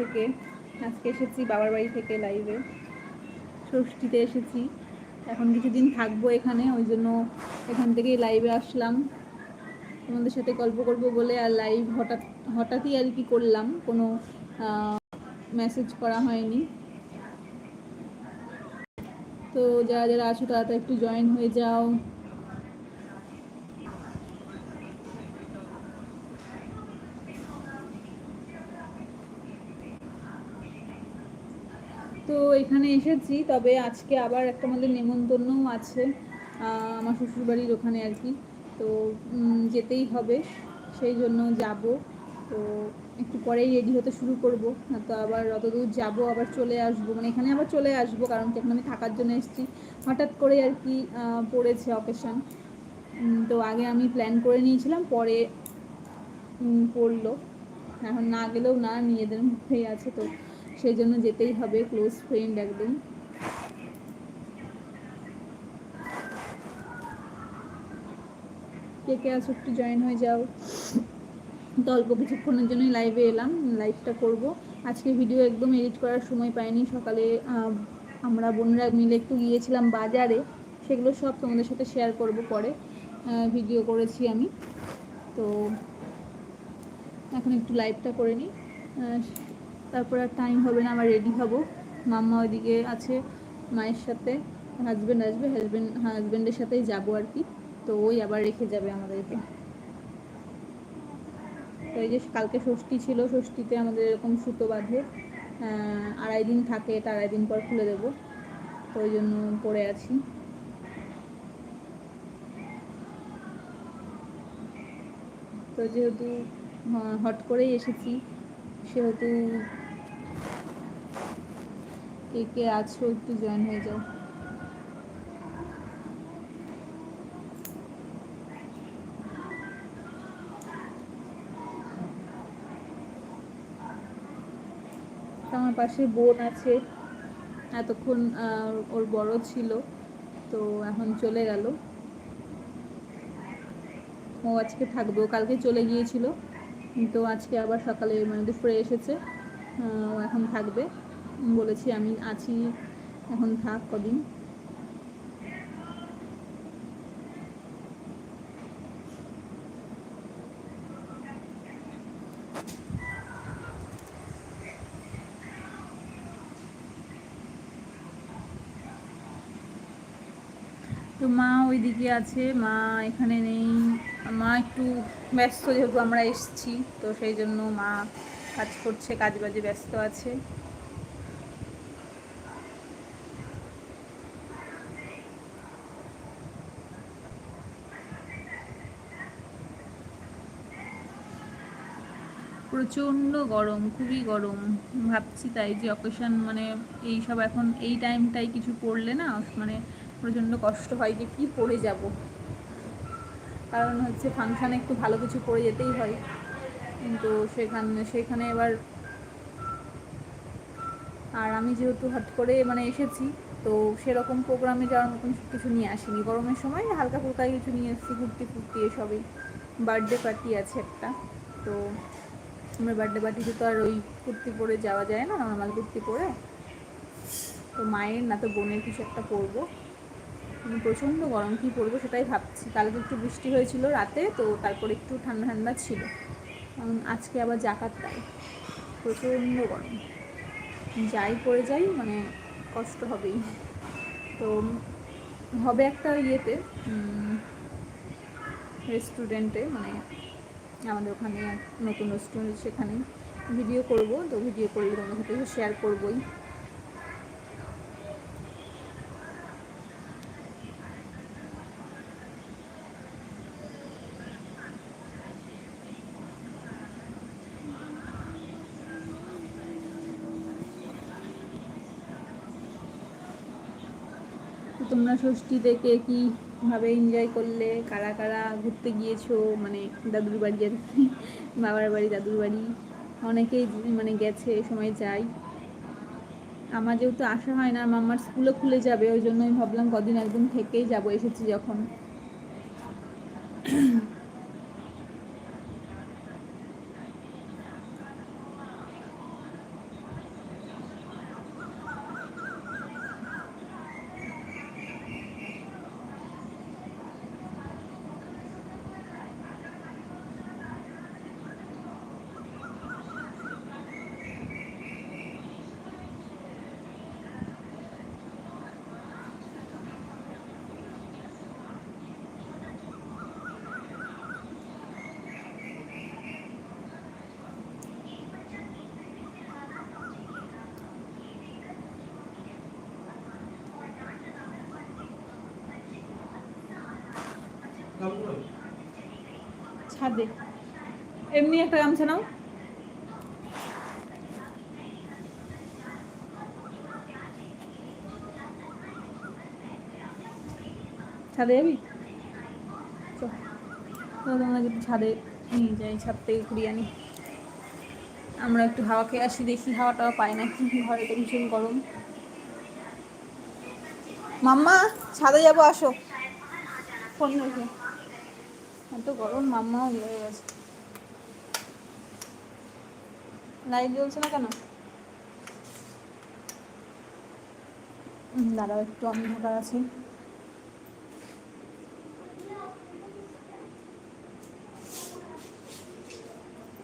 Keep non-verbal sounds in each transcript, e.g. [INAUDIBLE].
থেকে, আজকে এসেছি বাবার বাড়ি থেকে লাইভে ষষ্ঠীতে এসেছি। এখন কিছুদিন থাকব এখানে, ওই জন্য এখান থেকেই লাইভে আসলাম। তোমাদের সাথে গল্প করব বলে, আর লাইভ হঠাৎ, হঠাৎই আর কি করলাম। কোনো মেসেজ করা হয়নি। তো যারা যারা আছো, তারা তো একটু জয়েন হয়ে যাও। তো এখানে এসেছি, তবে আজকে আবার একটা আমাদের নেমন্তন্নও আছে আমার শ্বশুরবাড়ির ওখানে আর কি। তো যেতেই হবে, সেই জন্য যাব। তো একটু পরেই রেডি হতে শুরু করব তো আবার অত দূর যাব, আবার চলে আসব। মানে এখানে আবার চলে আসব, কারণ এখন আমি থাকার জন্য এসেছি। হঠাৎ করে আর কি পড়েছে অকেশন তো আগে আমি প্ল্যান করে নিয়েছিলাম, পরে পড়ল। এখন না গেলেও না, নিজেদের মধ্যেই আছে তো। সেই জন্য যেতেই হবে ক্লোজ ফ্রেন্ড একদম। কে কে আছো একটু জয়েন হয়ে যাও। তো অল্প কিছুক্ষণের জন্যই লাইভে এলাম লাইভটা করব। আজকে ভিডিও একদম এডিট করার সময় পাইনি, সকালে আমরা বোনরা মিলে একটু গিয়েছিলাম বাজারে, সেগুলো সব তোমাদের সাথে শেয়ার করব পরে ভিডিও করেছি আমি। তো এখন একটু লাইভটা করে নিই। তারপর আর টাইম হবে না, আমার রেডি হব। মাম্মা ওইদিকে আছে, মায়ের সাথে। হাজব্যান্ড আসবে হাজব্যান্ড হাজব্যান্ডের সাথেই যাব আর কি। তো ওই আবার রেখে যাবে আমাদেরকে। তো এই যে কালকে ষষ্ঠী ছিল, ষষ্ঠীতে আমাদের এরকম সুতো বাঁধে। আড়াই দিন থাকে, এটা আড়াই দিন পর খুলে দেবো। তো ওই জন্য পড়ে আছি। তো যেহেতু হট করেই এসেছি, সেহেতু কে কে আছো একটু জয়েন হয়ে যাও। আমার পাশে বোন আছে, এতক্ষণ ওর বড় ছিল, তো এখন চলে গেল। ও আজকে থাকবে, ও কালকে চলে গিয়েছিল, তো আজকে আবার সকালে মানে দুপুরে এসেছে ও এখন থাকবে। বলেছি, আমি আছি, এখন থাক কদিন। তো মা ওইদিকে আছে, মা এখানে নেই। মা একটু ব্যস্ত, যেহেতু আমরা এসছি, তো সেই জন্য মা কাজ করছে, কাজ বাজে ব্যস্ত আছে। প্রচণ্ড গরম, খুবই গরম। ভাবছি তাই যে অকেশন মানে এই সব এখন এই টাইমটাই কিছু পড়লে না মানে প্রচণ্ড কষ্ট হয় যে কি পড়ে যাব। কারণ হচ্ছে ফাংশানে একটু ভালো কিছু পড়ে যেতেই হয়। কিন্তু সেখানে সেখানে এবার আর আমি যেহেতু হট করে মানে এসেছি, তো সেরকম প্রোগ্রামে যাওয়ার মতন কিছু নিয়ে আসিনি। গরমের সময় হালকা ফুলকা কিছু নিয়ে এসেছি কুর্তি ফুর্তি এসবই। বার্থডে পার্টি আছে একটা, তো আমার বার্থডে পার্টিতে তো আর ওই কুর্তি পরে যাওয়া যায় না নর্মাল কুর্তি পরে। তো মায়ের না তো বোনের কিছু একটা পরবো। প্রচণ্ড গরম, কী পরবো সেটাই ভাবছি। কালকে একটু বৃষ্টি হয়েছিল রাতে, তো তারপর একটু ঠান্ডা ঠান্ডা ছিল। আজকে আবার জাকাত তাই, প্রচণ্ড গরম। যাই পরে যাই মানে কষ্ট হবেই। তো হবে একটা ইয়েতে রেস্টুরেন্টে মানে আমাদের ওখানে নতুন রেস্টুরেন্ট সেখানে ভিডিও করব। তো ভিডিও করলে তোমাদের সাথে শেয়ার করবোই। তোমরা ষষ্ঠী দেখে কীভাবে এনজয় করলে? কারা কারা ঘুরতে গিয়েছো? মানে দাদুর বাড়ি আর কি, বাবার বাড়ি, দাদুর বাড়ি? অনেকেই মানে গেছে, সময় যাই আমার যেহেতু আসা হয় না মামার স্কুলও খুলে যাবে, ওই জন্য আমি ভাবলাম কদিন একদম থেকেই যাব, এসেছি যখন। ছাদে। এমনি একটা গামছা নাও। ছাদে যাবি? তোমরা যদি ছাদে নিয়ে যাই, ছাদ থেকে ঘুরিয়ে আনি। আমরা একটু হাওয়া খেয়ে আসি, দেখি হাওয়া টাওয়া পাই নাকি ঘরে তো ভীষণ গরম। মাম্মা, ছাদে যাব, আসো। ফোন রেখে গরম হয়ে গেছে। লাইট জ্বলছে না কেন? দাঁড়াও, একটু অন্ধকার আছে।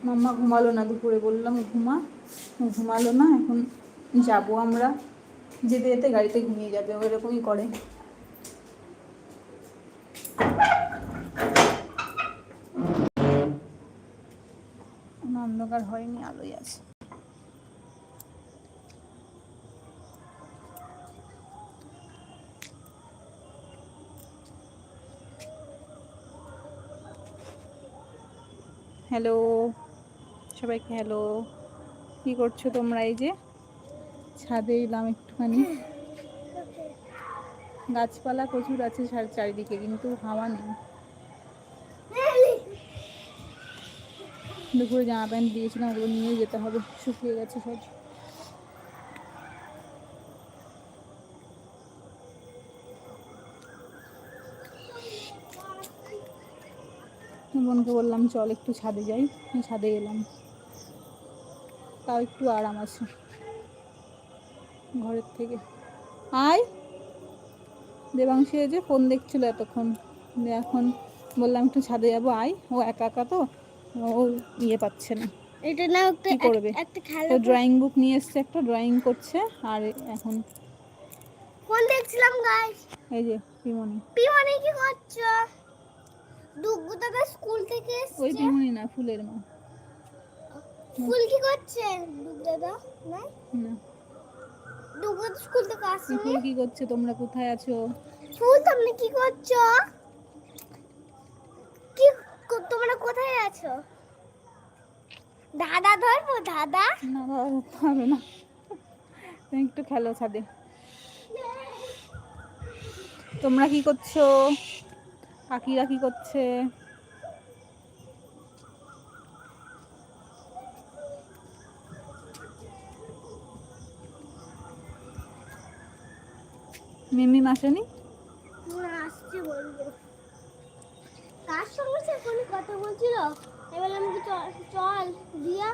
মাম্মা ঘুমালো না, দুপুরে বললাম, ঘুমা। ঘুমালো না, এখন যাব আমরা। যেতে যেতে গাড়িতে ঘুমিয়ে যাবে, ও এরকমই করে কোনো অন্ধকার হয়নি আলোই আছে। হ্যালো সবাইকে হ্যালো কি করছ তোমরা এই যে? ছাদে এলাম একটুখানি। গাছপালা প্রচুর আছে চারিদিকে কিন্তু হাওয়া নেই। দুপুরে জামা প্যান্ট দিয়েছিলাম, ওগুলো নিয়ে যেতে হবে। শুকিয়ে গেছে সব। বোনকে বললাম, চল একটু ছাদে যাই। ছাদে এলাম তাও একটু আরাম আছে ঘরের থেকে। আয়। দেবাংশী যে ফোন দেখছিল এতক্ষণ। এখন বললাম, একটু ছাদে যাব, আয়। ও একা একা তো? ও ইয়ে পাচ্ছে না। এটা না কি করবে? একটা খেলা ড্রয়িং বুক নিয়ে এসছে একটা ড্রয়িং করছে আর এখন দেখছিলাম গাইস এই যে পিমনি। পিওনে কি করছ? দুগ্গু দাদা স্কুল থেকে ওই পিমনি না ফুলের মা। স্কুল কি করছে? দুগ্গু দাদা? না? না। দুগ্গু স্কুল থেকে আসেনি ফুল কি করছে? তোমরা কোথায় আছো? ফুল তুমি কি করছ? কো- তোমরা কোথায় আছো? দাদা ধরবো দাদা? না ধরতে হবে না। তুমি একটু খেলো ছাদে। তোমরা কি করছ? কাকিরা কি করছে? মিমি আসেনি না আসছে বলব। কার সঙ্গে সে ফোনে কথা বলছিল। আমি কি চল দিয়া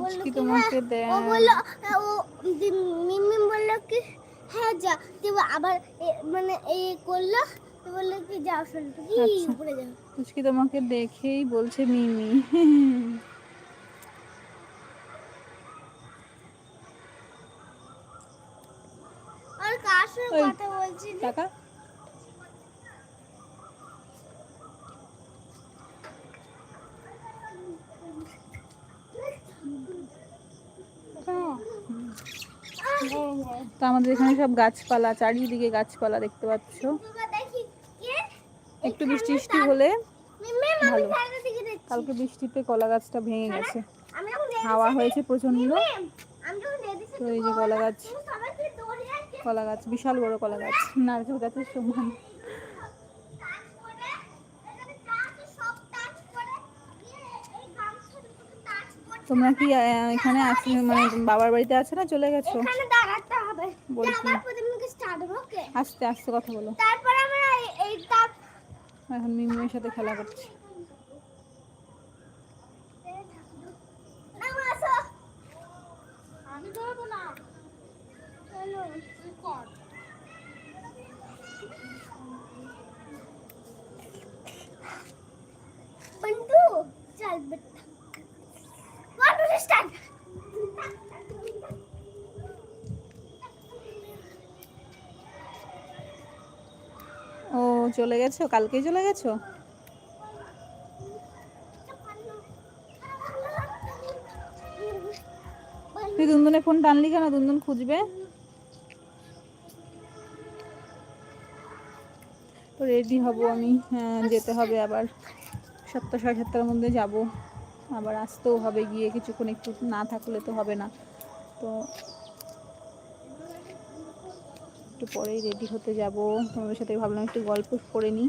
বলল তোমাকে হ্যাঁ। ও বলল ও মিমিম বলল কি হ্যাঁ যা। আবার মানে এই করল বলল কি যাও শুনে কি আচ্ছা। যাও পুচকি তোমাকে দেখেই বলছে মিমি। আর কার সঙ্গে। কথা বলছিলি টাকা তো আমাদের এখানে সব গাছপালা, চারিদিকে গাছপালা দেখতে পাচ্ছ। একটু বৃষ্টি বৃষ্টি হলে ভালো। কালকে বৃষ্টিতে কলা গাছটা ভেঙে গেছে। হাওয়া হয়েছে প্রচণ্ড তো এই যে কলা গাছ কলা গাছ, বিশাল বড় কলা গাছ, নারকেল গাছের সমান টাচ করে এখানে টাচ সব টাচ করে দিয়ে এই গামছার উপরে টাচ করে তোমরা কি এখানে আসলে মানে বাবার বাড়িতে আছে না চলে গেছো? এখানে দাঁড়াতে হবে। বলছি। আস্তে আস্তে কথা বলো। তারপর আমরা এই- তাপ এখন মিমির সাথে খেলা করছি। না। চলো চলে গেছো? কালকেই চলে গেছো? তুই দুনদুনের ফোন টানলি কেন? দুনদুন খুঁজবে? তো রেডি হব আমি। হ্যাঁ, যেতে হবে আবার। সাতটা সাড়ে সাতটার মধ্যে যাব। আবার আসতেও হবে গিয়ে। কিছুক্ষণ একটু না থাকলে তো হবে না। তো একটু পরেই রেডি হতে যাব। তোমাদের সাথে ভাবলাম একটু গল্প করে নিই।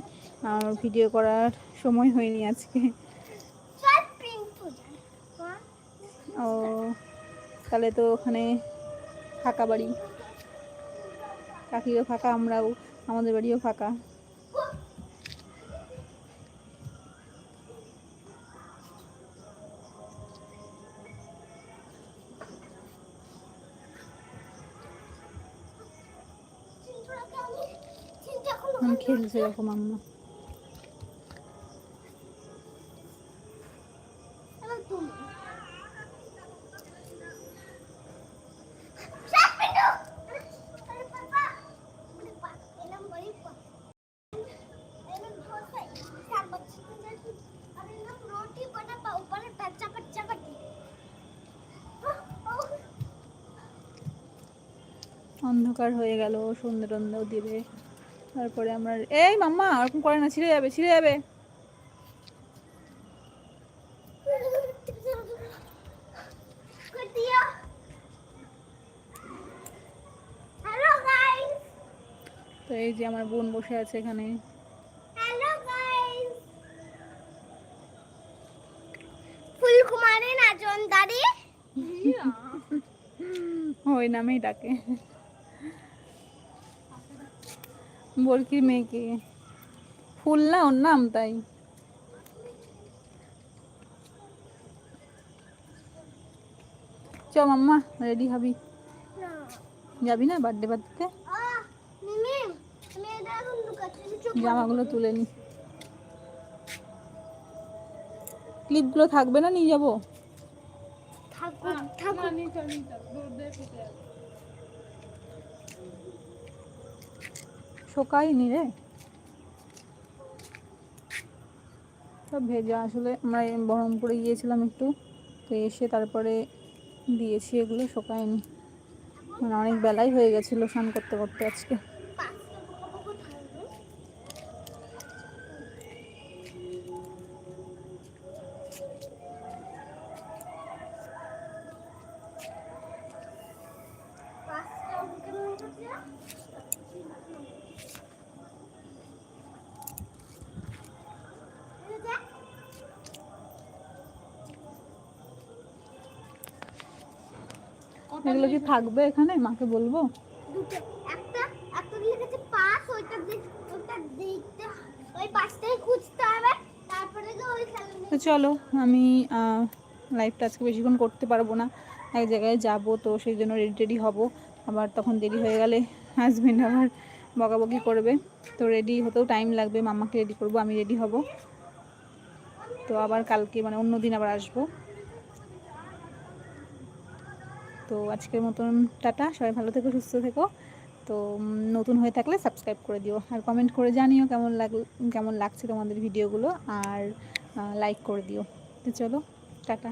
আমার ভিডিও করার সময় হয়নি আজকে। ও তাহলে তো ওখানে ফাঁকা বাড়ি। কাকিও ফাঁকা আমরাও আমাদের বাড়িও ফাঁকা। খেলছে এরকম আম্মা অন্ধকার হয়ে গেল সুন্দর অন্ধ দিবে। তারপরে আমরা এই মাম্মা ওরকম করে না ছিঁড়ে যাবে ছিঁড়ে যাবে। তো এই যে আমার বোন বসে আছে এখানে। [LAUGHS] ওই নামেই ডাকে। বলকির মেয়েকে। ফুল না ওর নাম তাই। চ মাম্মা রেডি হবি? যাবি না বার্থডে পার্টিতে জামাগুলো তুলে নি। ক্লিপগুলো থাকবে না নিয়ে যাব? ঠাকুর শোকায়নি রে। সব ভেজা। আসলে আমরা বহরমপুরে গিয়েছিলাম একটু, তো এসে তারপরে দিয়েছি এগুলো, শোকায়নি। মানে অনেক বেলাই হয়ে গেছিল স্নান করতে করতে আজকে পাঁচটা পোকা পোকা থাকবে পাঁচটা বুকের মধ্যে দিয়া এই দেখ এগুলো কি থাকবে এখানে? মাকে বলব? দুটো একটা একটা লিখেছে পাঁচ ওইটা ওইটা দেখতে ওই পাঁচটাই খুঁজতে হবে তারপরে তো ওই তো চলো আমি লাইভটা আজকে বেশিক্ষণ করতে পারব না। এক জায়গায় যাব তো সেই জন্য রেডি রেডি হব। আবার তখন দেরি হয়ে গেলে হাজবেন্ড আবার বকাবকি করবে। তো রেডি হতেও টাইম লাগবে মামাকে রেডি করব আমি রেডি হব। তো আবার কালকে মানে অন্য দিন আবার আসব। তো আজকের মতন টাটা, সবাই ভালো থেকো, সুস্থ থেকো। তো নতুন হয়ে থাকলে সাবস্ক্রাইব করে দিও আর কমেন্ট করে জানিও কেমন লাগ কেমন লাগছে তোমাদের ভিডিওগুলো আর লাইক করে দিও। তো চলো, টাটা।